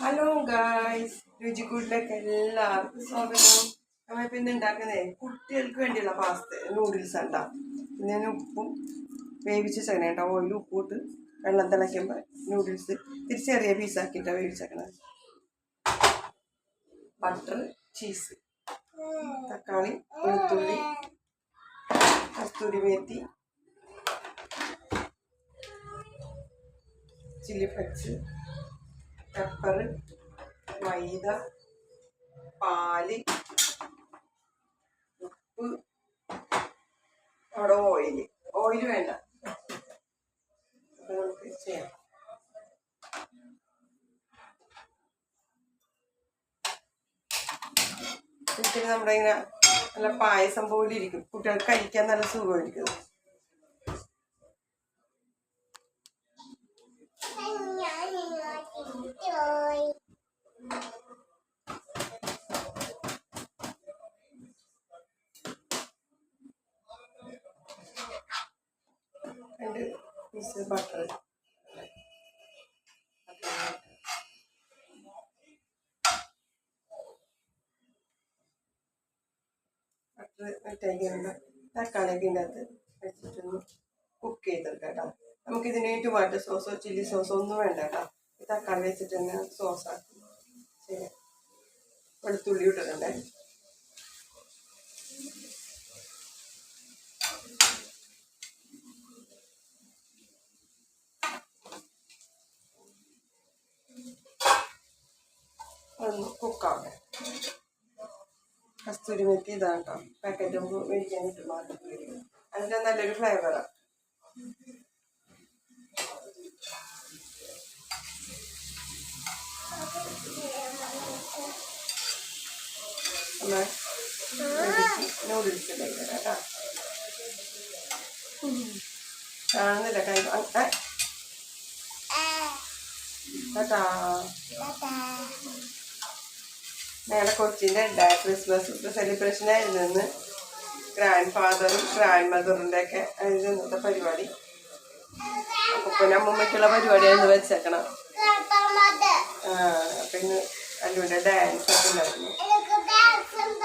Hello guys രുചി കൂട്ടിലേക്ക് എല്ലാവർക്കും സ്വാഗതം. നമ്മൾ ഇന്ന് ഉണ്ടാക്കുന്നേ കുട്ടികൾക്ക് വേണ്ടിയുള്ള പാസ്ത നൂഡിൽസ് ഉണ്ടാ ഞാൻ ഉപ്പും വേവിച്ച ചകന കേട്ടോ ഓയിൽ ഉപ്പിട്ട് വെള്ളം തിളയ്ക്കുമ്പോൾ നൂഡിൽസ് ഇത്തിരി ചെറിയ പീസാക്കിയിട്ടാണ് വേവിച്ചേക്കണത്. ബട്ടർ ചീസ് തക്കാളി വെളുത്തുള്ളി kasuri methi chilli flakes pepper maida പാൽ ഉപ്പ് അവിടെ ഓയിൽ ഓയിൽ വേണ്ട. നമുക്ക് ചെയ്യാം. നമ്മുടെ ഇങ്ങനെ നല്ല പായസം പോലെ ഇരിക്കും. കുട്ടികൾക്ക് കഴിക്കാൻ നല്ല സുഖമായിരിക്കും. രണ്ട് പീസ് ബട്ടർ ബട്ടർ അകത്ത് വെച്ചിട്ടൊന്ന് കുക്ക് ചെയ്തെടുക്കാം കേട്ടോ. നമുക്കിതിന് ടൊമാറ്റോ സോസോ ചില്ലി സോസോ ഒന്നും വേണ്ട കേട്ടോ. തക്കാളി വെച്ചിട്ട് തന്നെ സോസ് ആക്കും. ശരി. വെളുത്തുള്ളി ഇട്ടിട്ടുണ്ടേ. കസ്തൂരി മെത്തി ഇതാണ് കേട്ടോ. പാക്കറ്റ് മേടിക്കാൻ കിട്ടും. അതിന്റെ നല്ലൊരു ഫ്ലേവറാണ് നമ്മൾ നൂഡിൽസ് കഴിക്കാം കേട്ടോ കാണുന്നില്ല കൈ ഞങ്ങളുടെ കൊച്ചിന്റെ ക്രിസ്മസ് സെലിബ്രേഷൻ ആയിരുന്നു ഇന്ന്. ഗ്രാൻഡ് ഫാദറും ഗ്രാൻഡ് മദറിന്റെ ഒക്കെ ഇന്നത്തെ പരിപാടി. അപ്പൊ പിന്നെ അമ്മൂമ്മയ്ക്കുള്ള പരിപാടിയായിരുന്നു വെച്ചേക്കണം ആ പിന്നെ അല്ലുവിന്റെ ഡാൻസ് ഒക്കെ ഉണ്ടായിരുന്നു.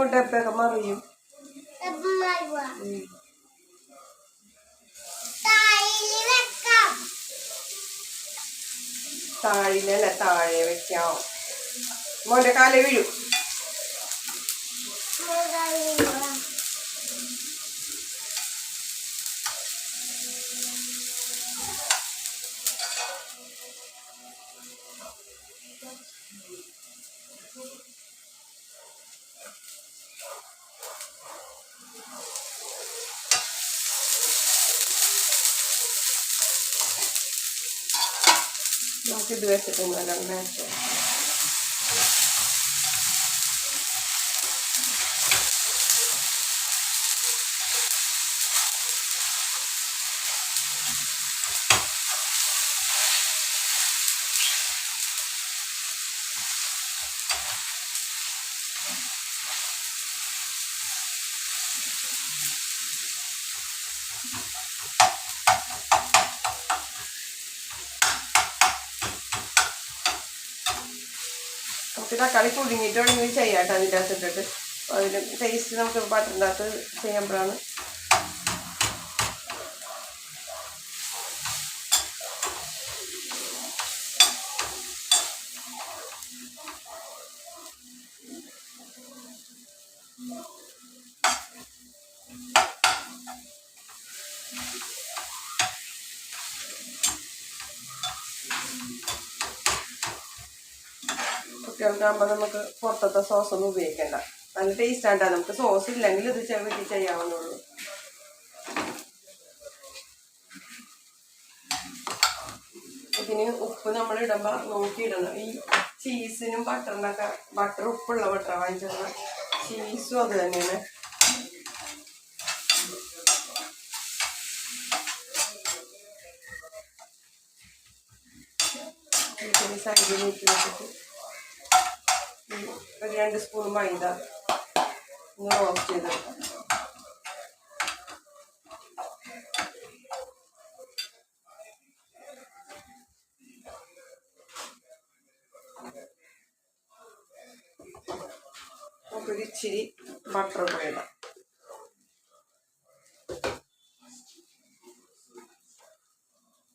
ഉടുപ്പ് പെരുമാറിയും. താഴിലല്ല താഴെ വെക്കാം. മോന്റെ കാലേ വീഴും. നമുക്കിത് വെച്ചിട്ട് നല്ല മാച്ച് നമുക്ക് തക്കാളി പുഴുങ്ങിയിട്ട് വേണമെങ്കിൽ ചെയ്യാം കേട്ടോ അതിന്റെ അകത്തിട്ടിട്ട്. അതിന് ടേസ്റ്റ് നമുക്ക് ബട്ടറിന്റെ അകത്ത് ചെയ്യുമ്പോഴാണ് കുട്ടികൾക്കാകുമ്പോൾ നമുക്ക് പുറത്തത്തെ സോസ് ഒന്നും ഉപയോഗിക്കണ്ട. നല്ല ടേസ്റ്റ് ആണ്ടാ നമുക്ക് സോസ് ഇല്ലെങ്കിൽ ഇത് വീട്ടിൽ ചെയ്യാവുന്നുള്ളൂ ഇതിന് ഉപ്പ് നമ്മൾ ഇടുമ്പോൾ നോക്കിയിടണം ഈ ചീസിനും ബട്ടറിനൊക്കെ ബട്ടർ ഉപ്പുള്ള ബട്ടർ വാങ്ങിച്ചിടണം ചീസും അത് തന്നെയാണ്. നീക്കി വെച്ചിട്ട് ഒരു രണ്ട് സ്പൂൺ മൈദ ഒന്ന് റോസ്റ്റ് ചെയ്തെടുക്കാം. നമുക്കൊരു ഇച്ചിരി ബട്ടർ കൂടെ ഇടാം.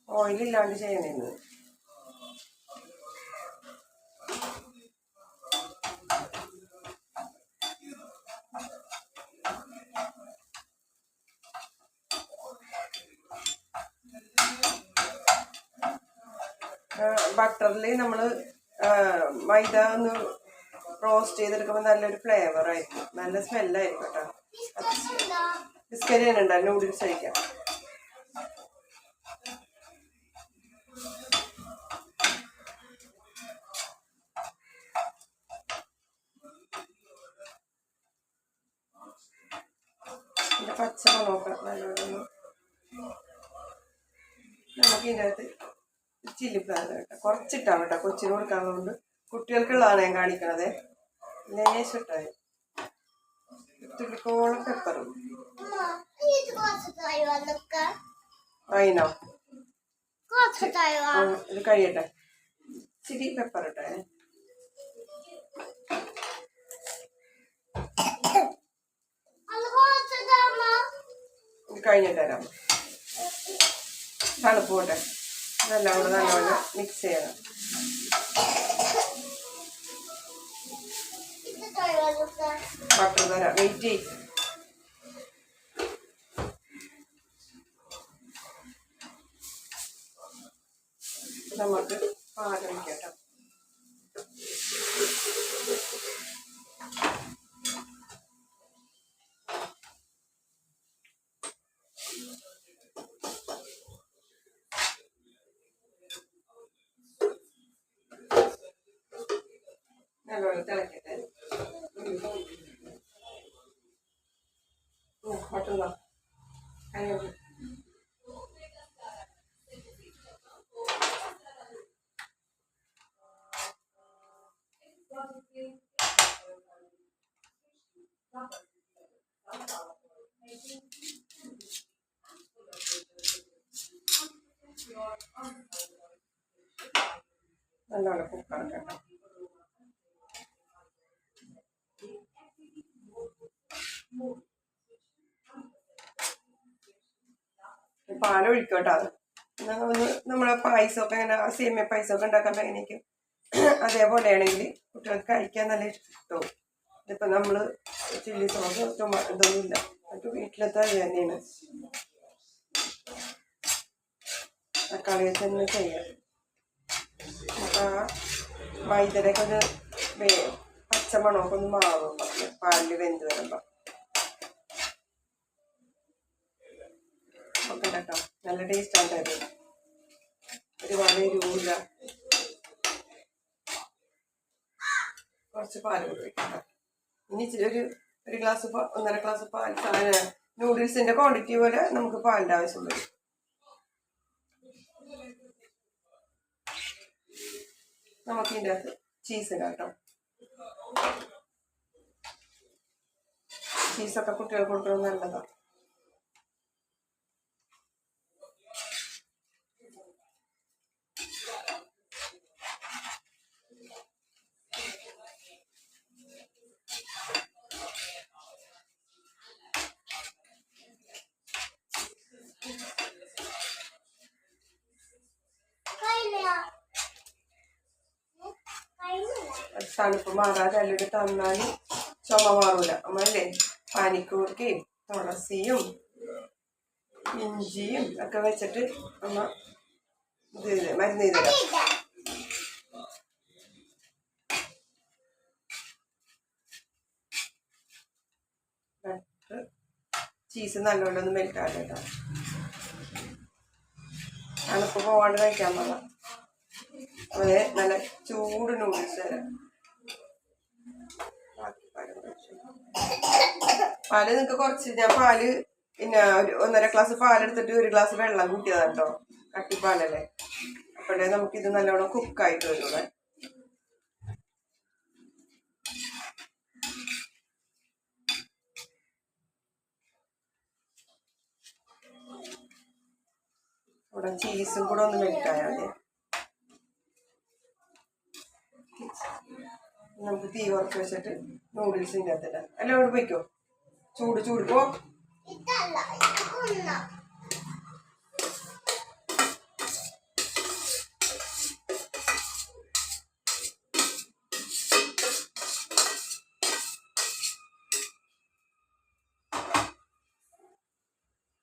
ഓയിലില്ലാണ്ട് ചെയ്യണേന്ന് ബട്ടറിൽ നമ്മൾ മൈദ ഒന്ന് റോസ്റ്റ് ചെയ്തെടുക്കുമ്പോൾ നല്ലൊരു ഫ്ലേവർ ആയിരിക്കും. നല്ല സ്മെല്ലായിരിക്കും കേട്ടോ. ബിസ്ക്കറ്റ് തന്നെ ഉണ്ടോ നൂഡിൽസ് കഴിക്കാം. പച്ചമുളക് നല്ലോണം നമുക്ക് ഇതിന്റെ ചില്ലി ഫ്ലവർ കേട്ടോ. കുറച്ചിട്ടാ കേട്ടോ കൊച്ചിന് കൊടുക്കാനുള്ളതുകൊണ്ട് കുട്ടികൾക്കുള്ളതാണ് ഞാൻ കാണിക്കണത്. ലേശിട്ടായി തുള്ളിക്കോളം പെപ്പറും അതിനോ ഇത് കഴിയട്ടെ. ഇച്ചിരി പെപ്പർ ഇട്ടേ കഴിഞ്ഞിട്ട് തരാം. തണുപ്പ് പോട്ടെ. ഇതെല്ലാം കൂടെ നല്ലപോലെ മിക്സ് ചെയ്യണം. ബട്ടർ തരാം. വെയിറ്റ് ചെയ്യും. നമുക്ക് പാലൊഴിക്കട്ടോ നല്ലോണം തിളക്കട്ടെ ബട്ടർ അതിനോട് നല്ലോണം കുക്കാക്കട്ടെ. പാൽ ഒഴിക്കോട്ടോ. അത് നമ്മളെ പായസമൊക്കെ ഇങ്ങനെ സേമിയ പായസമൊക്കെ ഉണ്ടാക്കാൻ എങ്ങനെയൊക്കെ അതേപോലെ ആണെങ്കിൽ കുട്ടികൾക്ക് കഴിക്കാൻ നല്ല ഇഷ്ടവും. ഇതിപ്പോൾ നമ്മൾ ചില്ലി സോസ് ഇതൊന്നുമില്ല. അത് വീട്ടിലത്തെ അത് തന്നെയാണ്. തക്കാളിയെ തന്നെ ചെയ്യാം. അപ്പോൾ ആ വൈദ്യരൊക്കെ ഒന്ന് പച്ചമണമൊക്കെ ഒന്ന് മാറും. പാലിൽ വെന്ത് വരുമ്പോൾ ഒക്കെ കേട്ടോ. നല്ല ടേസ്റ്റ് അത് ഒരുപാട് എരിവില്ല കുറച്ച് പാൽ ഇനി ഒരു ഒരു ഗ്ലാസ് ഒന്നര ഗ്ലാസ് പാൽ നൂഡിൽസിന്റെ ക്വാണ്ടിറ്റി പോലെ നമുക്ക് പാലിന്റെ ആവശ്യം നമുക്ക് ഇതിന്റെ ചീസ് കേട്ടോ. ചീസൊക്കെ കുട്ടികൾക്ക് കൊടുക്കുന്നത് നല്ലതാണ് തണുപ്പ് മാറാതെ അല്ലെങ്കിൽ തന്നാൽ ചുമ മാറൂല. നമ്മളല്ലേ? പാനിക്കൂർക്കയും തുളസിയും ഇഞ്ചിയും ഒക്കെ വെച്ചിട്ട് അമ്മ ഇത് മരുന്ന് ബട്ടർ ചീസ് നല്ലോണം ഒന്ന് മെൽറ്റാതെ കേട്ടോ. തണുപ്പ് പോവാണ്ട് കഴിക്കാൻ പാടില്ല അതുപോലെ നല്ല ചൂട് നൂഡിൽസ് തരാം ബാക്കി പാൽ കുറച്ച്. പാൽ നിങ്ങൾക്ക് കുറച്ച് ഞാൻ പാൽ പിന്നെ ഒരു ഒന്നര ഗ്ലാസ് പാലെടുത്തിട്ട് ഒരു ഗ്ലാസ് വെള്ളം കൂട്ടിയതാണ് കേട്ടോ കട്ടിപ്പാലല്ലേ അപ്പോഴേ നമുക്കിത് നല്ലോണം കുക്കായിട്ട് വരുള്ളൂ ഇവിടെ ചീസും കൂടെ ഒന്ന് മെൽറ്റായാൽ മതി. നമുക്ക് തീ കുറച്ച് വെച്ചിട്ട് നൂഡിൽസിന്റെ അകത്തിടാം അല്ല അവിടെ പോയിക്കോ? ചൂട് ചൂട്. പോ.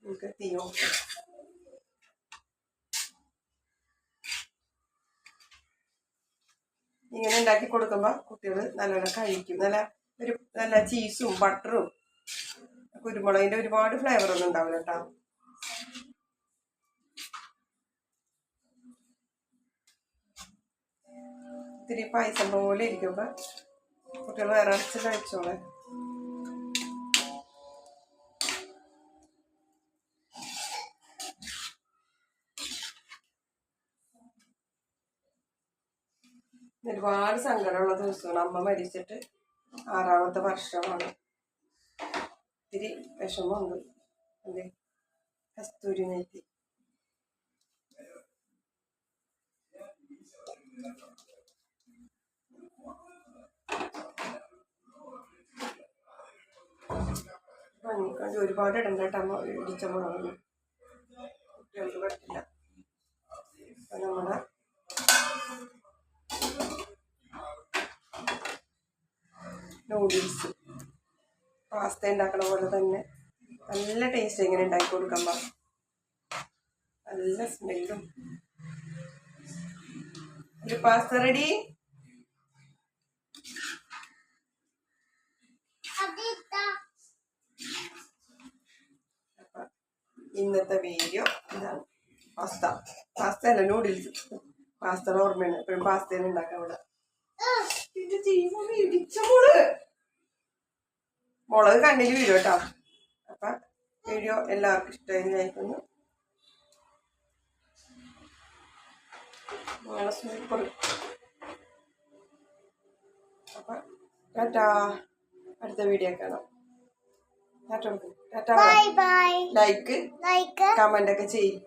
നമുക്ക് തീ ഇങ്ങനെ ഉണ്ടാക്കി കൊടുക്കുമ്പോൾ കുട്ടികൾ നല്ലോണം കഴിക്കും. നല്ല ഒരു നല്ല ചീസും ബട്ടറും കുരുമുളകിന്റെ ഒരുപാട് ഫ്ലേവർ ഒന്നും ഉണ്ടാവില്ല കേട്ടോ. ഇത്തിരി പായസം പോലെ ഇരിക്കുമ്പോ കുട്ടികൾ വേറെ അടച്ച് കഴിച്ചോളെ. ഒരുപാട് സങ്കടമുള്ള ദിവസമാണ്. അമ്മ മരിച്ചിട്ട് ആറാമത്തെ വർഷമാണ്. ഇത്തിരി വിഷമമുണ്ട് അല്ലെ? കസ്തൂരി പണിക്കൊണ്ട് ഒരുപാട് ഇടണ്ട അമ്മ ഇടിച്ച മുളകൊന്നും. കുട്ടികൾക്ക് പറ്റില്ല. അപ്പൊ നമ്മുടെ നൂഡിൽസ് പാസ്ത ഉണ്ടാക്കണ പോലെ തന്നെ. നല്ല ടേസ്റ്റ് ഇങ്ങനെ ഉണ്ടാക്കി കൊടുക്കുമ്പോൾ നല്ല സ്മെല്ലും ഒരു പാസ്ത റെഡി ഇന്നത്തെ വീഡിയോ ഇതാണ് പാസ്ത. പാസ്ത അല്ല നൂഡിൽസ് പാസ്തയുടെ ഓർമ്മയാണ്. എപ്പോഴും പാസ്തയിൽ ഉണ്ടാക്കാൻ ഇവിടെ. മുളക് കണ്ണിൽ വീഴും കേട്ടോ. അപ്പൊ വീഡിയോ എല്ലാവർക്കും ഇഷ്ടമായി കഴിക്കുന്നു സൂപ്പർ അപ്പൊ ടാറ്റാ. അടുത്ത വീഡിയോ കാണാം. ലൈക്ക് കമന്റ് ഒക്കെ ചെയ്യും.